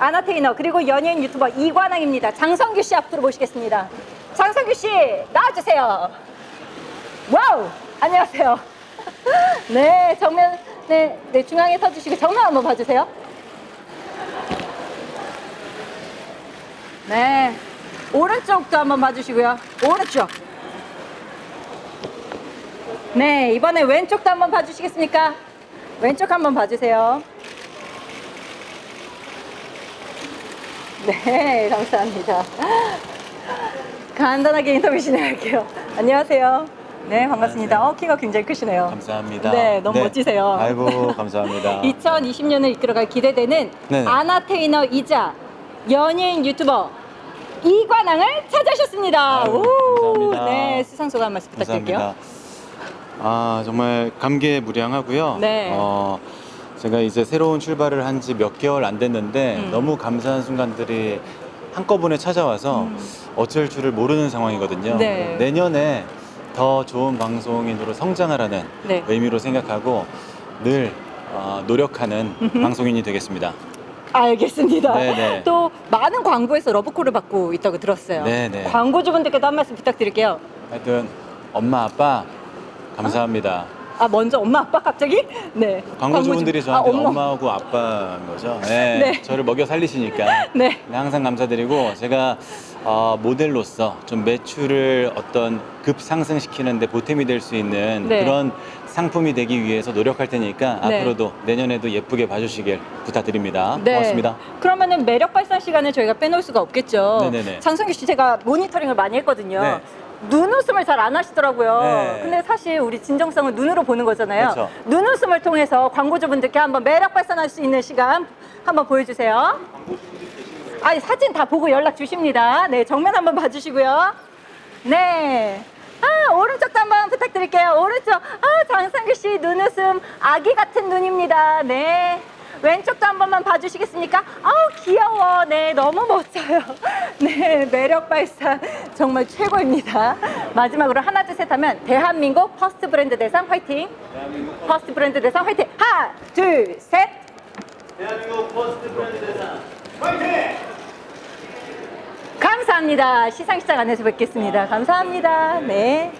아나테이너 그리고 연예인 유튜버 이관왕입니다. 장성규 씨 앞으로 모시겠습니다. 장성규 씨 나와주세요. 와우 안녕하세요. 네 정면 네, 네 중앙에 서주시고 정면 한번 봐주세요. 네 오른쪽도 한번 봐주시고요. 오른쪽. 네 이번에 왼쪽도 한번 봐주시겠습니까? 왼쪽 한번 봐주세요. 네, 감사합니다. 간단하게 인터뷰 진행할게요. 안녕하세요. 네, 반갑습니다. 어, 키가 굉장히 크시네요. 감사합니다. 네, 너무 멋지세요. 아이고 감사합니다. 2020년을 이끌어갈 기대되는 네. 아나테이너이자 연예인 유튜버 이관왕을 찾아오셨습니다. 아유, 오, 감사합니다. 네, 수상 소감 한 말씀 부탁드릴게요. 감사합니다. 아 정말 감개무량하고요. 네. 어, 제가 이제 새로운 출발을 한 지 몇 개월 안 됐는데 음. 너무 감사한 순간들이 한꺼번에 찾아와서 음. 어쩔 줄을 모르는 상황이거든요. 네. 내년에 더 좋은 방송인으로 성장하라는 네. 의미로 생각하고 늘 어, 노력하는 방송인이 되겠습니다. 알겠습니다. 네네. 또 많은 광고에서 러브콜을 받고 있다고 들었어요. 네네. 광고주분들께도 한 말씀 부탁드릴게요. 하여튼 엄마 아빠 감사합니다. 아 먼저 엄마 아빠 갑자기? 네. 광고주분들이 광고주- 저한테 아, 엄마. 엄마하고 아빠인 거죠. 네, 네. 저를 먹여 살리시니까 네. 네, 항상 감사드리고 제가 어, 모델로서 좀 매출을 어떤 급 상승시키는데 보탬이 될 수 있는 네. 그런 상품이 되기 위해서 노력할 테니까 네. 앞으로도 내년에도 예쁘게 봐주시길 부탁드립니다. 네. 고맙습니다. 그러면은 매력 발산 시간을 저희가 빼놓을 수가 없겠죠. 네네네. 장성규 씨 제가 모니터링을 많이 했거든요. 네. 눈웃음을 잘 안 하시더라고요. 네. 근데 사실 우리 진정성은 눈으로 보는 거잖아요. 그렇죠. 눈웃음을 통해서 광고주분들께 한번 매력 발산할 수 있는 시간 한번 보여주세요. 아니 사진 다 보고 연락 주십니다. 네 정면 한번 봐주시고요. 네. 아 오른쪽도 한번 부탁드릴게요. 오른쪽. 아 장상규 씨 눈웃음 아기 같은 눈입니다. 네. 왼쪽도 한 번만 봐주시겠습니까? 아우 귀여워. 네 너무 멋져요. 네 매력 발산 정말 최고입니다. 마지막으로 하나 둘 셋 하면 대한민국 퍼스트 브랜드 대상 화이팅. 퍼스트 브랜드 대상 화이팅. 하나 둘 셋. 감사합니다. 시상식장 안에서 뵙겠습니다. 감사합니다. 네.